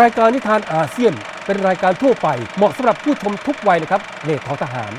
รายการนิทานอาเซียนเป็นรายการทั่วไปเหมาะสำหรับผู้ชมทุกวัยนะครับเลททอทหาร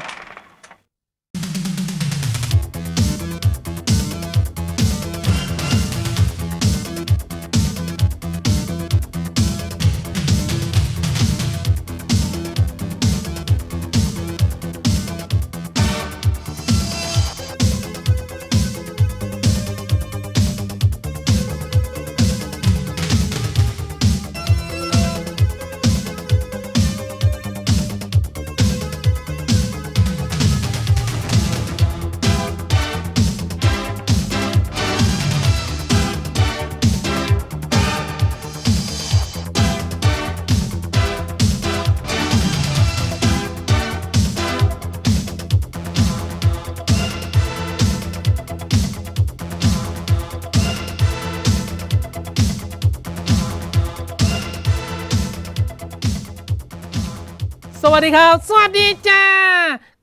วัสดีครับ สวัสดีจ้า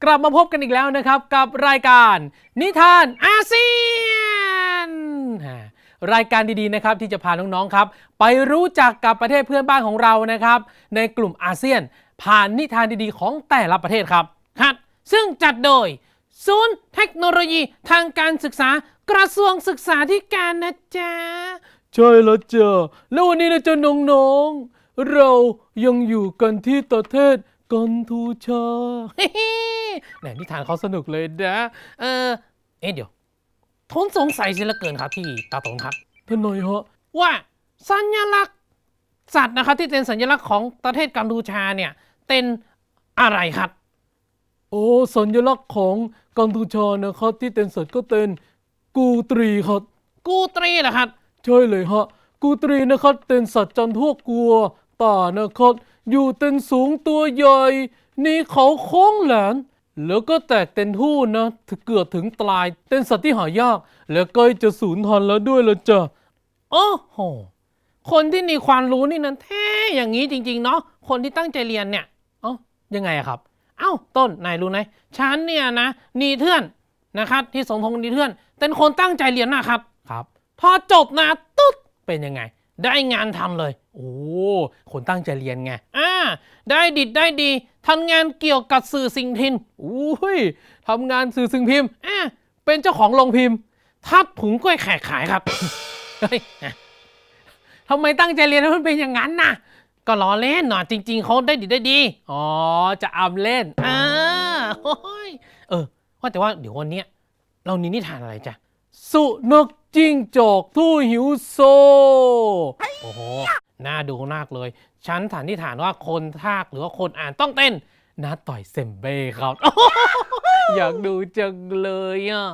กลับมาพบกันอีกแล้วนะครับกับรายการ นิทานอาเซียน รายการดีๆนะครับที่จะพาน้องๆครับ ไปรู้จักกับประเทศเพื่อนบ้านของเรานะครับ ในกลุ่มอาเซียน ผ่านนิทานดีๆของแต่ละประเทศครับครับซึ่งจัดโดย ศูนย์เทคโนโลยีทางการศึกษากระทรวงศึกษาธิการนะจ๊ะใช่แล้วจ้ะแล้ววันนี้นะจ๊ะน้องๆเรายังอยู่กันที่ประเทศ กัมพูชาแหนนิทานเขาสนุกเลยนะ เออเอ๊ะเดี๋ยวทนสงสัยเสียเหลือเกินครับพี่ตาตงครับท่านหน่อยฮะว่าสัญลักษณ์สัตว์นะครับที่เป็นสัญลักษณ์ของประเทศกัมพูชาเนี่ยเป็นอะไรครับ โอ้สัญลักษณ์ของกัมพูชานะครับที่เป็นสัตว์ก็เป็นกูตรีครับ กูตรีเหรอครับใช่เลยฮะกูตรีนะครับเป็นสัตว์จำพวกกัวป่านะครับ อยู่เต็นสูงตัวใหญ่นี่เขาโค้งแหลมแล้วก็แตกเต็นหู้นะถึงเกือบถึงตายเป็นสัตว์ที่หายาก และใกล้จะสูญพันธุ์แล้วด้วยละจ้ะโอ้โหคนที่มีความรู้นี่นั้นแท้อย่างนี้จริง ๆ เนาะคนที่ตั้งใจเรียนเนี่ยเอ้ายังไงอะครับ เอ้าต้นนายรู้ไหมฉันเนี่ยนะนีเทื่อนนะครับ ที่สมพงษ์นีเทื่อนเป็นคนตั้งใจเรียนมากครับครับ พอจบนะตุ๊ดเป็นยังไง ได้งานทำเลย โอ้คนตั้งใจเรียนไงอ่าได้ดิดได้ดีทำงานเกี่ยวกับสื่อสิ่งพิมพ์อุ้ยทำงานสื่อสิ่งพิมพ์อ่าเป็นเจ้าของโรงพิมพ์ทับถุงกล้วยแขกขายครับเฮ้ยทำไมตั้งใจเรียนให้มันเป็นอย่างนั้นน่ะ ก็ล้อเล่นหน่อยจริง ๆเขาได้ดีได้ดี อ๋อ จะอำเล่นอ่าโอ้ยเออว่าแต่ว่าเดี๋ยววันเนี้ยเรานี่นิทานอะไรจ้ะ สุนัข จิ้งจอกทู่หิวโซ โอ้โห น่าดูมากเลย ฉันฐานที่ฐานว่าคนทากหรือว่าคนอ่านต้องเต้นนาต่อยเซมเบ้ครับ อยากดูจังเลยอะ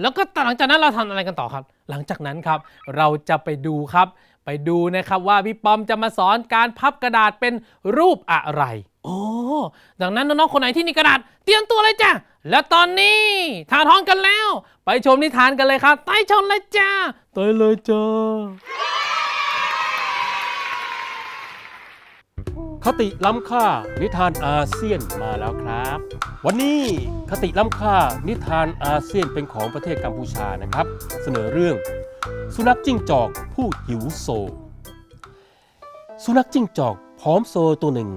แล้วก็หลังจากนั้นเราทำอะไรกันต่อครับ หลังจากนั้นครับ เราจะไปดูครับ ไปดูนะครับว่าพี่ปอมจะมาสอนการพับกระดาษเป็นรูปอะไร โอ้ดังนั้นน้องๆคนไหนที่มีกระดาษเตรียมตัวเลยจ้ะ แล้วตอนนี้ทาท้องกันแล้ว ไปชมนิทานกันเลยครับใต้ชมเลยจ้าตายเลยจ้าคติล้ำค่านิทานอาเซียนมาแล้วครับ วันนี้คติล้ำค่านิทานอาเซียนเป็นของประเทศกัมพูชานะครับ เสนอเรื่อง สุนัขจิ้งจอกผู้หิวโซ สุนัขจิ้งจอกพร้อมโซตัวหนึ่ง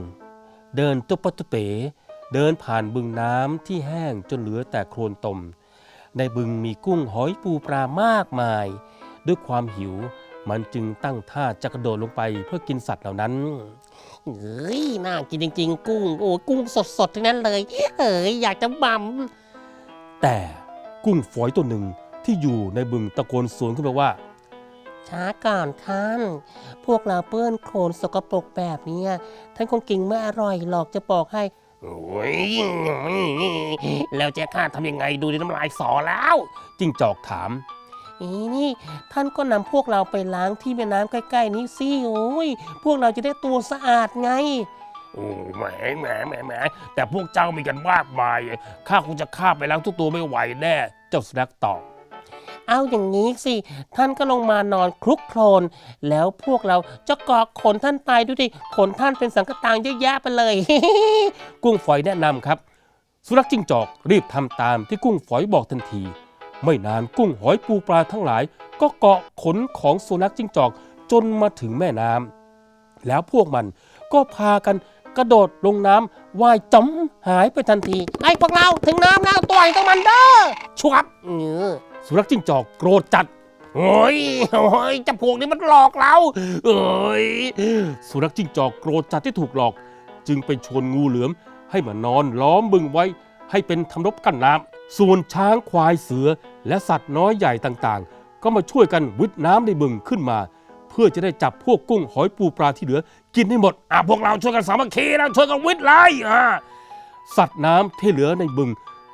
เดินตุปะตุเป๋ เดินผ่านบึงน้ำที่แห้งจนเหลือแต่โคลนตม ในบึงมีกุ้งหอยปูปลามากมาย ด้วยความหิวมันจึงตั้งท่าจะกระโดดลงไปเพื่อกินสัตว์เหล่านั้น เอ้ย น่ากินจริง ๆ กุ้ง โอ้ยกุ้งสดๆทั้งนั้นเลย เอ้ย อยากจะบัมแต่กุ้งฝอยตัวหนึ่งที่อยู่ในบึงตะโกนสวนขึ้นมาว่า ช้าก่อนท่าน พวกเราเปื้อนโคลนสกปรกแบบเนี้ยท่านคงกินไม่อร่อยหรอกจะบอกให้โอ้ยแล้วจะข้าทำยังไงดูดิน้ำลายสอแล้วจิ้งจอกถามอีนี่ท่านก็นำพวกเราไปล้างที่แม่น้ำใกล้ ๆ นี้สิโอ้ยพวกเราจะได้ตัวสะอาดไงโอ้แหมแหมแหมแหมแต่พวกเจ้ามีกันมากมายข้าคงจะฆ่าไปล้างทุกตัวไม่ไหวแน่ เจ้าสุนัขตอบ เอาอย่างนี้สิ ท่านก็ลงมานอนคลุกโคลน แล้วพวกเราจะเกาะขนท่านไปดูดิ ขนท่านเป็นสังกตางเยอะแยะไปเลย กุ้งฝอยแนะนำครับ สุนัขจิ้งจอกรีบทำตามที่กุ้งฝอยบอกทันที ไม่นานกุ้งหอยปูปลาทั้งหลาย ก็เกาะขนของสุนัขจิ้งจอกจนมาถึงแม่น้แล้วพวกมันก็พากันกระโดดลงน้ำว่ายจมหายไปทันที ไอ้พวกเราถึงน้ำแล้วต่อยต้องมันเด้อชวบเออ สุนัขจิ้งจอกโกรธจัดโอ้ยโอ้ยเจะพวกนี้มันหลอกเราเอ้ยสุนัขจิ้งจอกโกรธจัดที่ถูกหลอก จึงไปชวนงูเหลือมให้มานอนล้อมบึงไว้ ให้เป็นทำรบกั้นน้ำส่วนช้างควายเสือและสัตว์น้อยใหญ่ต่างๆ ก็มาช่วยกันวิดน้ำในบึงขึ้นมา เพื่อจะได้จับพวกกุ้งหอยปูปลาที่เหลือ กินให้หมดอะพวกเราช่วยกันสามัคคีนะช่วยกันวิทย์ไล่อะสัตว์น้ำที่เหลือในบึง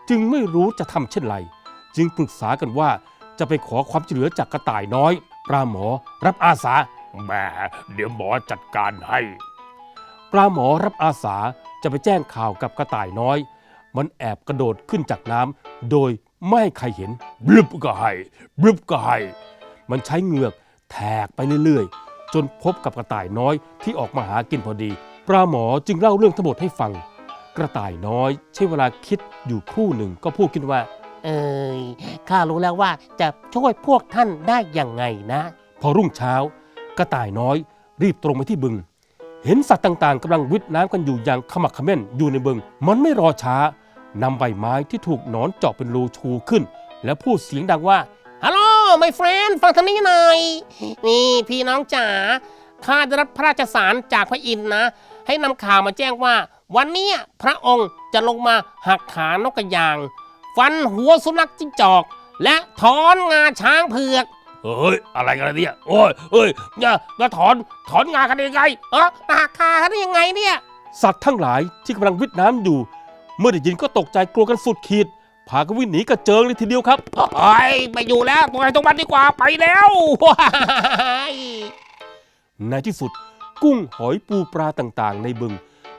จึงไม่รู้จะทำเช่นไร จึงปรึกษากันว่าจะไปขอความช่วยเหลือจากกระต่ายน้อย ปลาหมอรับอาสาแหมเดี๋ยวหมอจัดการให้ ปลาหมอรับอาสาจะไปแจ้งข่าวกับกระต่ายน้อย มันแอบกระโดดขึ้นจากน้ำโดยไม่ให้ใครเห็นบลึบก็ให้บลึบก็ให้มันใช้เหงือกแทกไปเรื่อยๆ จนพบกับกระต่ายน้อยที่ออกมาหากินพอดี ปลาหมอจึงเล่าเรื่องทั้งหมดให้ฟัง กระต่ายน้อย ใช้เวลาคิดอยู่ครู่หนึ่งก็พูดขึ้นว่า เอ้ยข้ารู้แล้วว่าจะช่วยพวกท่านได้อยังไงนะ พอรุ่งเช้ากระต่ายน้อย รีบตรงไปที่บึง เห็นสัตว์ต่างๆกำลังวิทน้ำกันอยู่อย่างขมักเขม้นอยู่ในบึง มันไม่รอช้านำใบไม้ที่ถูกหนอนเจาะเป็นรูชูขึ้น แล้วพูดเสียงดังว่าฮัลโหลไม่เฟรนฟังทางนี้หน่อย นี่พี่น้องจ๋าข้าได้รับพระราชสารจากพระอินทร์นะ ให้นำข่าวมาแจ้งว่า วันนี้พระองค์จะลงมาหักขานกกระยาง ฟันหัวสุนัขจิ้งจอก และถอนงาช้างเผือก เฮ้ย อะไรกันเนี่ยโอ้ยเอ้ยอย่าอย่าถอนถอนงากันยังไงเออหักขาได้ยังไงเนี่ย สัตว์ทั้งหลายที่กำลังวิทน้ำอยู่ เมื่อได้ยินก็ตกใจกลัวกันสุดขีด พากันวิ่งหนีกระเจิงเลยทีเดียวครับเอ้ยไปอยู่แล้วตรงไหนตรงมันดีกว่าไปแล้วว้ายในที่สุดกุ้งหอยปูปลาต่างๆ ในบึง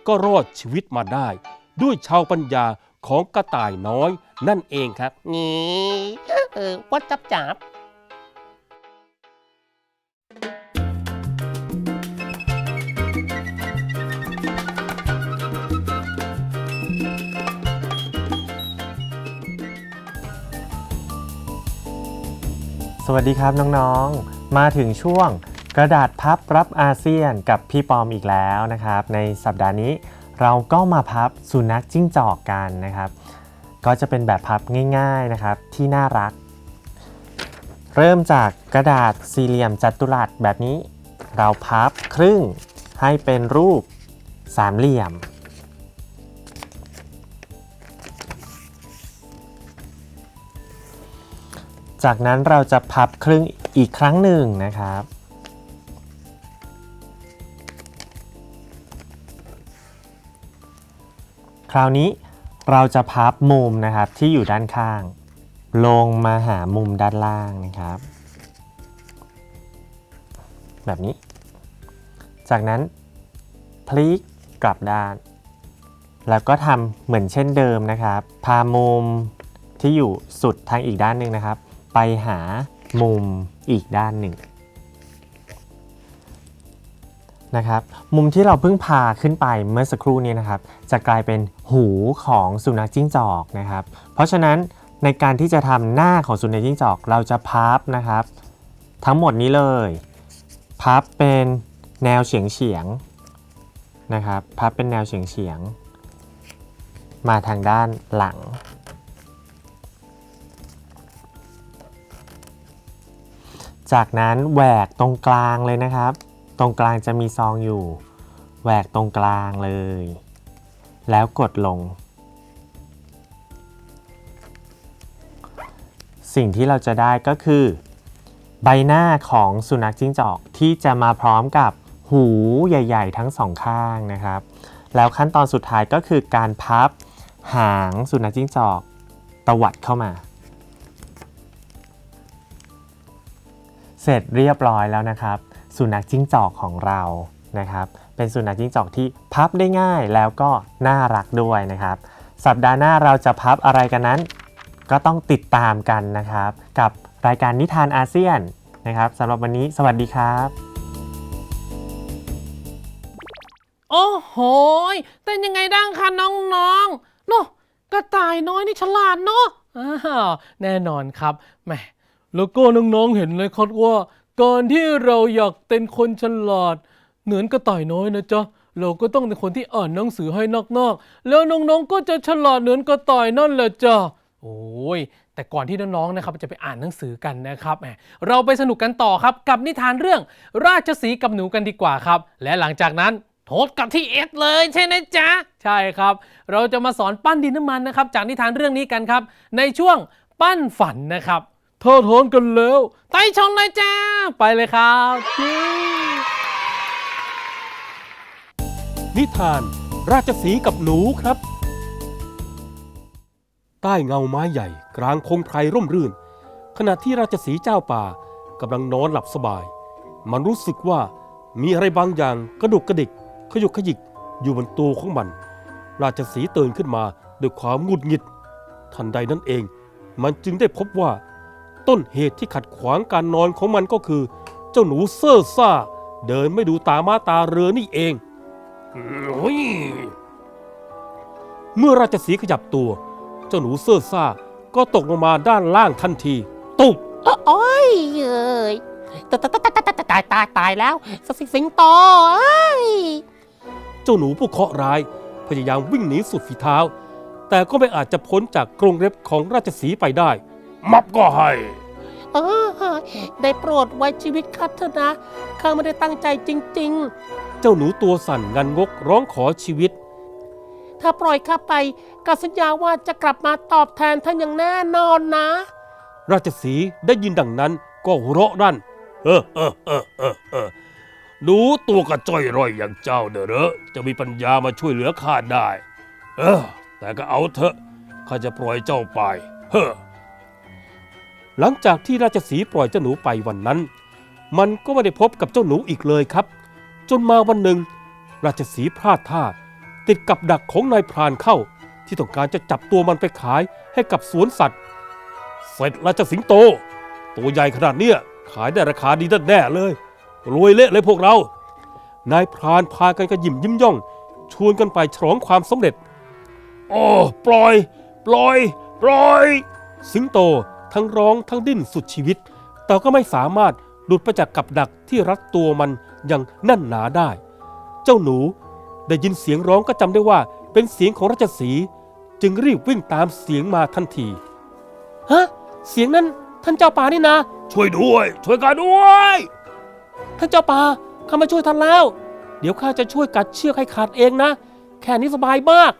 ก็รอดชีวิตมาได้ ด้วยชาวปัญญา ของกระต่ายน้อยนั่นเองครับนี่เออวัดจับจับสวัสดีครับน้องๆ มาถึงช่วงกระดาษพับรับอาเซียนกับพี่ปอมอีกแล้วนะครับ ในสัปดาห์นี้ เราก็มาพับสุนัขจิ้งจอกกันนะครับ ก็จะเป็นแบบพับง่ายๆนะครับที่น่ารัก เริ่มจากกระดาษสี่เหลี่ยมจัตุรัสแบบนี้ เราพับครึ่งให้เป็นรูปสามเหลี่ยม จากนั้นเราจะพับครึ่งอีกครั้งหนึ่งนะครับ ราวนี้เราจะพับมุมนะครับที่อยู่ด้านข้าง ลงมาหามุมด้านล่างนะครับ แบบนี้ จากนั้นพลิกกลับด้าน แล้วก็ทำเหมือนเช่นเดิมนะครับ พามุมที่อยู่สุดทางอีกด้านหนึ่งนะครับ ไปหามุมอีกด้านหนึ่ง นะครับมุมที่เราเพิ่งพาขึ้นไปเมื่อสักครู่นี้นะครับ จะกลายเป็นหูของสุนัขจิ้งจอกนะครับ เพราะฉะนั้นในการที่จะทำหน้าของสุนัขจิ้งจอกเราจะพับนะครับ ทั้งหมดนี้เลย พับเป็นแนวเฉียงเฉียงนะครับ พับเป็นแนวเฉียงเฉียงมาทางด้านหลัง จากนั้นแหวกตรงกลางเลยนะครับ ตรงกลางจะมีซองอยู่ แหวกตรงกลางเลย แล้วกดลง สิ่งที่เราจะได้ก็คือ ใบหน้าของสุนัขจิ้งจอกที่จะมาพร้อมกับหูใหญ่ ๆ ทั้งสองข้างนะครับ แล้วขั้นตอนสุดท้ายก็คือการพับหางสุนัขจิ้งจอกตวัดเข้ามา เสร็จเรียบร้อยแล้วนะครับ สุนัขจิ้งจอกของเรานะครับ เป็นสุนัขจิ้งจอกที่พับได้ง่ายแล้วก็น่ารักด้วยนะครับ สัปดาห์หน้าเราจะพับอะไรกันนั้น ก็ต้องติดตามกันนะครับ กับรายการนิทานอาเซียนนะครับสำหรับวันนี้สวัสดีครับ โอ้โหเป็นยังไงบ้างคะน้องๆเนาะกระต่ายน้อยนี่ฉลาดเนาะอ้าวแน่นอนครับแหมแล้วก็น้องๆเห็นเลยครับว่า การที่เราอยากเป็นคนฉลาด เหมือนกระต่ายน้อยนะจ๊ะ เราก็ต้องเป็นคนที่อ่านหนังสือให้นอกๆ แล้วน้องๆก็จะฉลาดเหมือนกระต่ายนั่นแหละจ้ะ โอ้ย แต่ก่อนที่น้องๆนะครับจะไปอ่านหนังสือกันนะครับแหมเราไปสนุกกันต่อครับกับนิทานเรื่องราชสีห์กับหนูกันดีกว่าครับ และหลังจากนั้นโทษกับที่เอสเลยใช่ไหมจ๊ะ ใช่ครับ เราจะมาสอนปั้นดินน้ำมันนะครับ จากนิทานเรื่องนี้กันครับ ในช่วงปั้นฝันนะครับ เท่าทอนกันแล้วไต่ชนเลยจ้า ไปเลยครับนิทาน ราชสีกับหนูครับ ใต้เงาไม้ใหญ่ กลางพงไพรร่มรื่น ขณะที่ราชสีเจ้าป่ากำลังนอนหลับสบาย มันรู้สึกว่ามีอะไรบางอย่างกระดุกกระดิก ขยุกขยิกอยู่บนตัวของมัน ราชสีห์ตื่นขึ้นมาด้วยความหงุดหงิด ทันใดนั้นเอง มันจึงได้พบว่า ต้นเหตุที่ขัดขวางการนอนของมันก็คือ เจ้าหนูเซ่อซ่า เดินไม่ดูตามาตาเรือนี่เองโอ้ยเมื่อราชสีห์ขยับตัว เจ้าหนูเซ่อซ่าก็ตกลงมาด้านล่างทันที ตุบโอ้ยเอ้ยตายตายตายตายตายตายตายแล้วสสิสิงโตเอ้ยเจ้าหนูผู้เคราะห์ร้าย พยายามวิ่งหนีสุดฝีเท้า แต่ก็ไม่อาจจะพ้นจากกรงเล็บของราชสีห์ไปได้ มับก็ให้เออได้โปรดไว้ชีวิตข้าเถอะนะ ข้าไม่ได้ตั้งใจจริง เจ้าหนูตัวสั่นงันงกร้องขอชีวิต ๆ ถ้าปล่อยข้าไปก็สัญญาว่าจะกลับมาตอบแทนท่านอย่างแน่นอนนะ ราชสีห์ได้ยินดังนั้นก็หัวเราะรั่น เออเออเออเออเออหนูตัวกระจ้อยร่อยอย่างเจ้าเด้อเหรอจะมีปัญญามาช่วยเหลือข้าได้ เออ แต่ก็เอาเถอะข้าจะปล่อยเจ้าไป เฮ้อ หลังจากที่ราชสีปล่อยเจ้าหนูไปวันนั้น มันก็ไม่ได้พบกับเจ้าหนูอีกเลยครับ จนมาวันหนึ่ง ราชสีพลาดท่าติดกับดักของนายพรานเข้า ที่ต้องการจะจับตัวมันไปขายให้กับสวนสัตว์ เสร็จราชสิงโต ตัวใหญ่ขนาดเนี้ยขายได้ราคาดีแน่เลย รวยเละเลยพวกเรา นายพรานพากันกระยิมยิ้มย่อง ชวนกันไปฉลองความสำเร็จ โอ้ปล่อย ปล่อย ปล่อย สิงโต ทั้งร้องทั้งดิ้นสุดชีวิต แต่ก็ไม่สามารถหลุดไปจากกับดักที่รัดตัวมันอย่างแน่นหนาได้ เจ้าหนูได้ยินเสียงร้องก็จำได้ว่าเป็นเสียงของราชสีห์จึงรีบวิ่งตามเสียงมาทันที ฮะ เสียงนั้นท่านเจ้าป่านี่นะ ช่วยด้วย ช่วยกันด้วย ท่านเจ้าป่าข้ามาช่วยท่านแล้ว เดี๋ยวข้าจะช่วยกัดเชือกให้ขาดเองนะ แค่นี้สบายมาก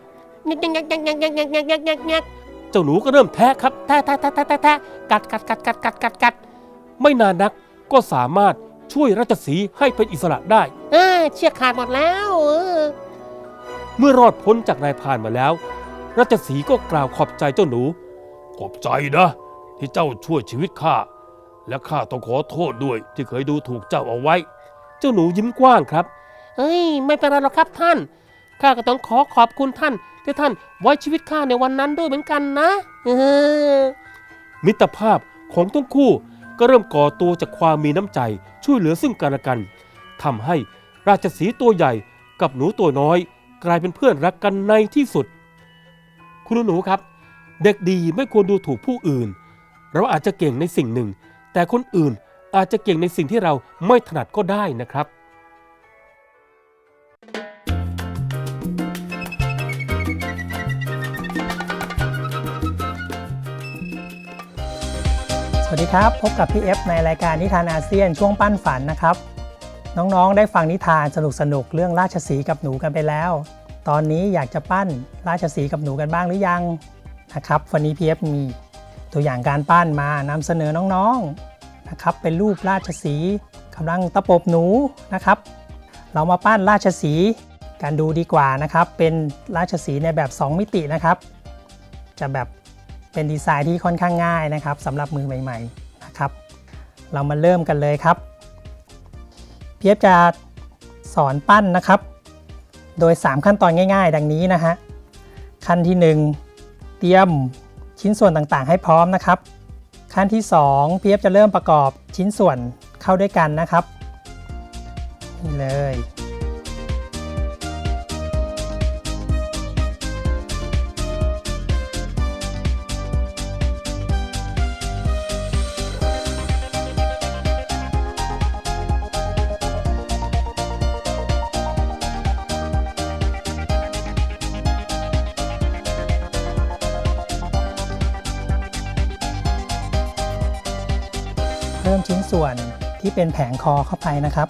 งักงักงักงักงักงักงักงักงักงักเจ้าหนูก็เริ่มแทะครับ แทะแทะแทะแทะแทะแทะกัดกัดกัดกัดกัดกัดกัดไม่นานนักก็สามารถช่วยราชสีห์ให้เป็นอิสระได้ เออเชือกขาดหมดแล้วเออเมื่อรอดพ้นจากนายพรานมาแล้ว ราชสีห์ก็กล่าวขอบใจเจ้าหนู ขอบใจนะ ที่เจ้าช่วยชีวิตข้า และข้าต้องขอโทษด้วยที่เคยดูถูกเจ้าเอาไว้ เจ้าหนูยิ้มกว้างครับเฮ้ย ไม่เป็นไรหรอกครับท่าน ข้าก็ต้องขอขอบคุณท่าน ที่ท่านไว้ชีวิตข้าในวันนั้นด้วยเหมือนกันนะมิตรภาพของทั้งคู่ก็เริ่มก่อตัวจากความมีน้ำใจช่วยเหลือซึ่งกันและกันทำให้ราชสีตัวใหญ่กับหนูตัวน้อย กลายเป็นเพื่อนรักกันในที่สุด คุณหนูครับ เด็กดีไม่ควรดูถูกผู้อื่น เราอาจจะเก่งในสิ่งหนึ่ง แต่คนอื่นอาจจะเก่งในสิ่งที่เราไม่ถนัดก็ได้นะครับ ดีครับ พบกับพี่เอฟในรายการนิทานอาเซียนช่วงปั้นฝันนะครับ น้องๆได้ฟังนิทานสนุกๆเรื่องราชสีกับหนูกันไปแล้ว ตอนนี้อยากจะปั้นราชสีกับหนูกันบ้างหรือยังนะครับวันนี้พี่เอฟมีตัวอย่างการปั้นมานำเสนอน้องๆนะครับ เป็นรูปราชสีห์กำลังตะปบหนูนะครับ เรามาปั้นราชสีกันดูดีกว่านะครับ เป็นราชสีในแบบ 2 มิตินะครับ จะแบบ เป็นดีไซน์ที่ค่อนข้างง่ายนะครับสำหรับมือใหม่ๆนะครับ เรามาเริ่มกันเลยครับ เพียบจะสอนปั้นนะครับ โดย 3 ขั้นตอนง่าย ๆ ดังนี้นะฮะขั้นที่ 1 เตรียมชิ้นส่วนต่างๆ ให้พร้อมนะครับ ขั้นที่ 2 เพียบจะเริ่มประกอบชิ้นส่วนเข้าด้วยกันนะครับนี่เลย ที่เป็นแผงคอเข้าไปนะครับ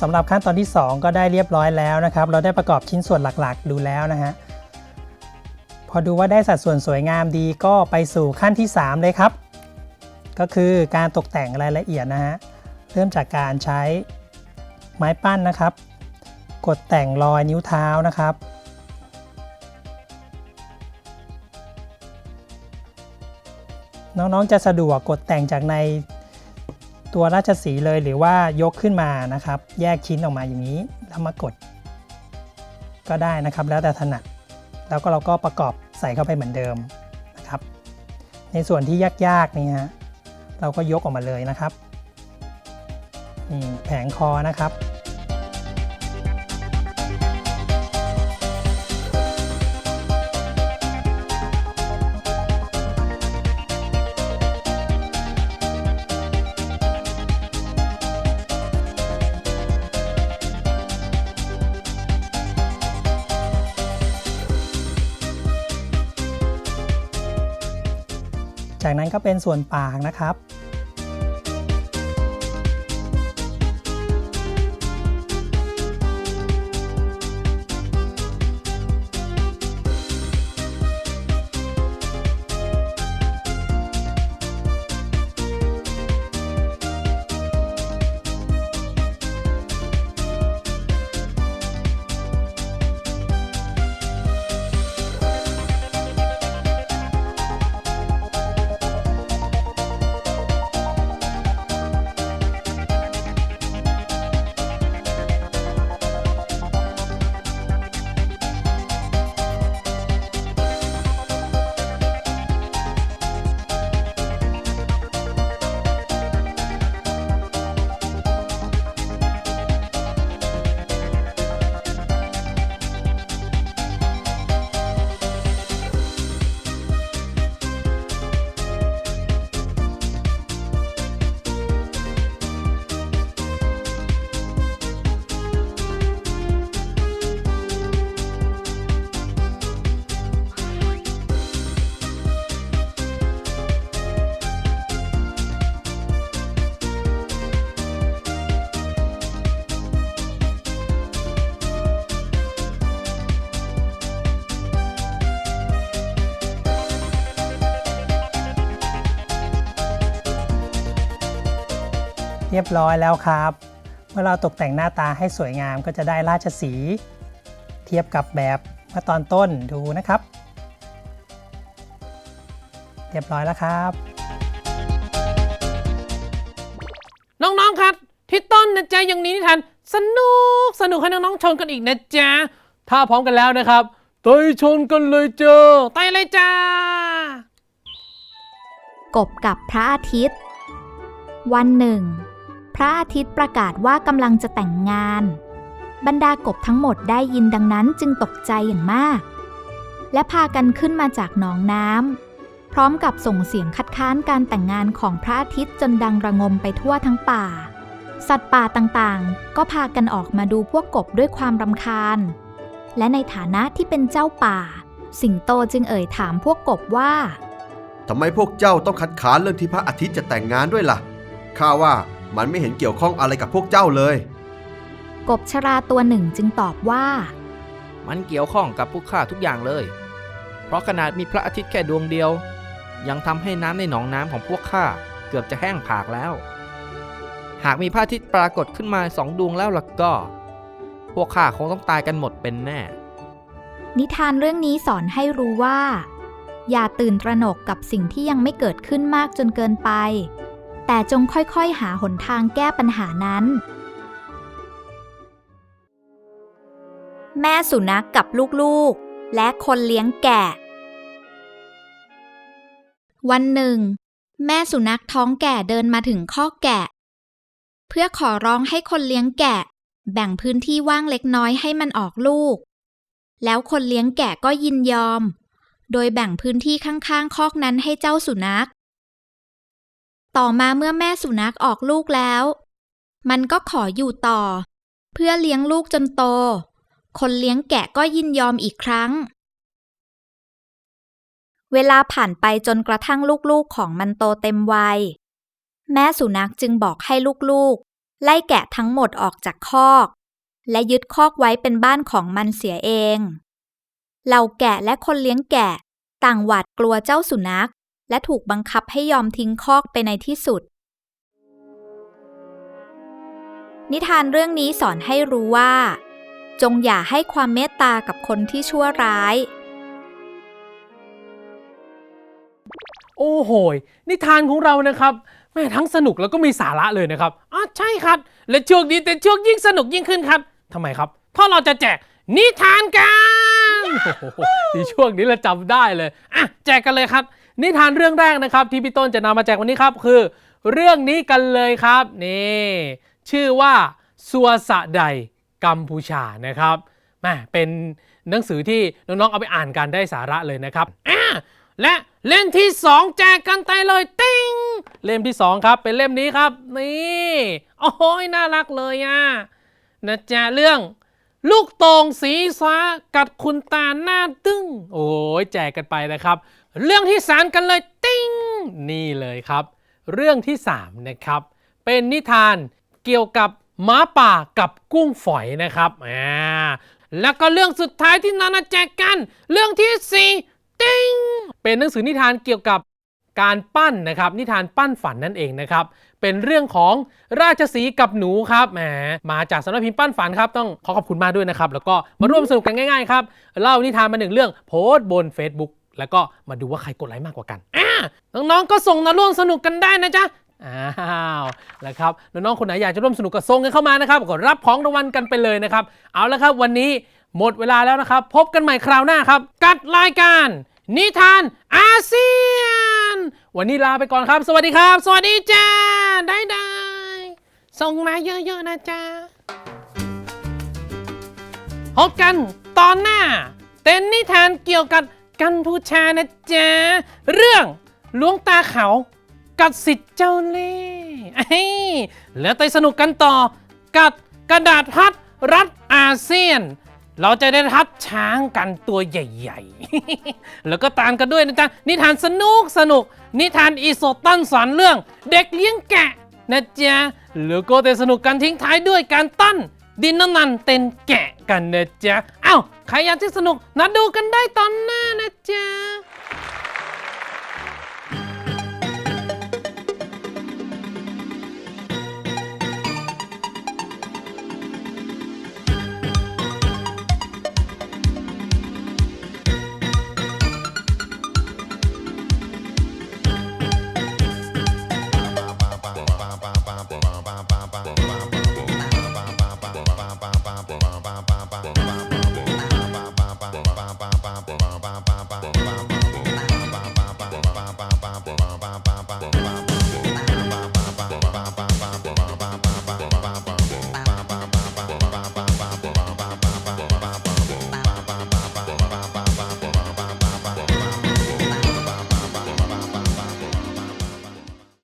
สำหรับขั้นตอนที่ 2 ก็ได้เรียบร้อยแล้วนะครับ เราได้ประกอบชิ้นส่วนหลักๆ ดูแล้วนะฮะพอดูว่าได้สัดส่วนสวยงามดีก็ไปสู่ขั้นที่ 3 เลยครับ ก็คือการตกแต่งรายละเอียดนะฮะเริ่มจากการใช้ไม้ปั้นนะครับ กดแต่งรอยนิ้วเท้านะครับน้องๆ จะสะดวกกดแต่งจากใน ตัวราชสีเลยหรือว่ายกขึ้นมานะครับ แยกชิ้นออกมาอย่างนี้แล้วมากด ก็ได้นะครับแล้วแต่ถนัด แล้วก็เราก็ประกอบใส่เข้าไปเหมือนเดิมนะครับ ในส่วนที่ยากๆนี่ฮะเราก็ยกออกมาเลยนะครับนี่แผงคอนะครับ จากนั้นก็เป็นส่วนปากนะครับ รียบร้อยแล้วครับ เมื่อเราตกแต่งหน้าตาให้สวยงามก็จะได้ราชสีห์เทียบกับแบบเมื่อตอนต้นดูนะครับ เรียบร้อยแล้วครับ น้องๆครับพี่ต้นนะจ๊ะยังนี้นิทานสนุกสนุกให้น้องๆชมกันอีกนะจ๊ะถ้าพร้อมกันแล้วนะครับเตยชนกันเลยเจอเตยเลยจ้า กบกับพระอาทิตย์ วันหนึ่ง พระอาทิตย์ประกาศว่ากำลังจะแต่งงาน บรรดากบทั้งหมดได้ยินดังนั้นจึงตกใจอย่างมาก และพากันขึ้นมาจากหนองน้ำพร้อมกับส่งเสียงคัดค้านการแต่งงานของพระอาทิตย์จนดังระงมไปทั่วทั้งป่า สัตว์ป่าต่างๆ ก็พากันออกมาดูพวกกบด้วยความรำคาญ และในฐานะที่เป็นเจ้าป่า สิงโตจึงเอ่ยถามพวกกบว่าทำไมพวกเจ้าต้องคัดค้านเรื่องที่พระอาทิตย์จะแต่งงานด้วยล่ะข้าว่า มันไม่เห็นเกี่ยวข้องอะไรกับพวกเจ้าเลย กบชราตัวหนึ่งจึงตอบว่า มันเกี่ยวข้องกับพวกข้าทุกอย่างเลย เพราะขนาดมีพระอาทิตย์แค่ดวงเดียว ยังทำให้น้ำในหนองน้ำของพวกข้าเกือบจะแห้งผากแล้ว หากมีพระอาทิตย์ปรากฏขึ้นมาสองดวงแล้วล่ะก็ พวกข้าคงต้องตายกันหมดเป็นแน่ นิทานเรื่องนี้สอนให้รู้ว่า อย่าตื่นตระหนกกับสิ่งที่ยังไม่เกิดขึ้นมากจนเกินไป แต่จงค่อยๆ หาหนทางแก้ปัญหานั้น แม่สุนัขกกับลูกๆ และคนเลี้ยงแกะ วันหนึ่ง แม่สุนัขท้องแก่เดินมาถึงคอกแกะ เพื่อขอร้องให้คนเลี้ยงแกะ แบ่งพื้นที่ว่างเล็กน้อยให้มันออกลูก แล้วคนเลี้ยงแกะก็ยินยอม โดยแบ่งพื้นที่ข้างๆคอกนั้นให้เจ้าสุนัข ต่อมาเมื่อแม่สุนัขออกลูกแล้ว มันก็ขออยู่ต่อ เพื่อเลี้ยงลูกจนโต คนเลี้ยงแกะก็ยินยอมอีกครั้ง เวลาผ่านไปจนกระทั่งลูกๆของมันโตเต็มวัย แม่สุนัขจึงบอกให้ลูกๆ ไล่แกะทั้งหมดออกจากคอก และยึดคอกไว้เป็นบ้านของมันเสียเองเหล่าแกะและคนเลี้ยงแกะต่างหวาดกลัวเจ้าสุนัข และถูกบังคับให้ยอมทิ้งคอกไปในที่สุด นิทานเรื่องนี้สอนให้รู้ว่า จงอย่าให้ความเมตตากับคนที่ชั่วร้าย โอ้โหยนิทานของเรานะครับแม่ทั้งสนุกแล้วก็มีสาระเลยนะครับอ๋อใช่ครับ และช่วงนี้เป็นช่วงยิ่งสนุกยิ่งขึ้นครับทำไมครับเพราะเราจะแจกนิทานกันโอ้โหในช่วงนี้เราจำได้เลยอะแจกกันเลยครับ นิทานเรื่องแรกนะครับ ที่พี่ต้นจะนำมาแจกวันนี้ครับคือ เรื่องนี้กันเลยครับนี่ชื่อว่าสัวสะใดกัมพูชานะครับแม่เป็นหนังสือที่น้องๆเอาไปอ่านกันได้สาระเลยนะครับอะและเล่มที่ 2 แจกกันไปเลยติ้งเล่มที่ 2 ครับเป็นเล่มนี้ครับ นี่โอ้โหน่ารักเลยอะนะจ๊ะเรื่องลูกโตงสีฟ้ากัดคุณตาหน้าตึ้ง โอ้ยแจกกันไปนะครับ เรื่องที่สามกันเลยติ้งนี่เลยครับ เรื่องที่3นะครับ เป็นนิทานเกี่ยวกับหม้าป่ากับกุ้งฝอยนะครับอ่าแล้วก็เรื่องสุดท้ายที่นานาแจกกัน เรื่องที่สี่ติ้งเป็นหนังสือนิทานเกี่ยวกับการปั้นนะครับ นิทานปั้นฝันนั่นเองนะครับ เป็นเรื่องของราชสีห์กับหนูครับแหมมาจากสำนักพิมพ์ปั้นฝันครับ ต้องขอขอบคุณมากด้วยนะครับ แล้วก็มาร่วมสนุกกันง่ายๆครับ เล่านิทานมาหนึ่งเรื่องโพสต์บน Facebook แล้วก็มาดูว่าใครกดไลค์มากกว่ากันอ่าน้องๆก็ส่งมาร่วมสนุกกันได้นะจ๊ะอ้าวแล้วครับน้องๆคนไหนอยากจะร่วมสนุกกับทรงกันเข้ามานะครับก็รับของรางวัลกันไปเลยนะครับ เอาละครับวันนี้หมดเวลาแล้วนะครับ พบกันใหม่คราวหน้าครับ กับรายการ นิทานอาเซียน วันนี้ลาไปก่อนครับ สวัสดีครับ สวัสดีจ้าได้ได้ส่งมาเยอะๆนะจ๊ะพบกันตอนหน้า เต้นนิทานเกี่ยวกับ กัมพูชานะจ๊ะ เรื่องหลวงตาเขากัดสิทธิ์เจ้าเล่ห์เอ้ยแล้วไปสนุกกันต่อกับกระดาษพัดรัฐอาเซียน เราจะได้ทัดช้างกันตัวใหญ่ๆ แล้วก็ตามกันด้วยนะจ๊ะ นิทานสนุกสนุก นิทานอีโซตันสอนเรื่อง เด็กเลี้ยงแกะนะจ๊ะแล้วก็จะสนุกกันทิ้งท้ายด้วยการตั้น ดินน้ำนันเต้นแกะกันนะจ๊ะ เอ้า ใครอยากที่สนุกนัดดูกันได้ตอนหน้านะจ๊ะ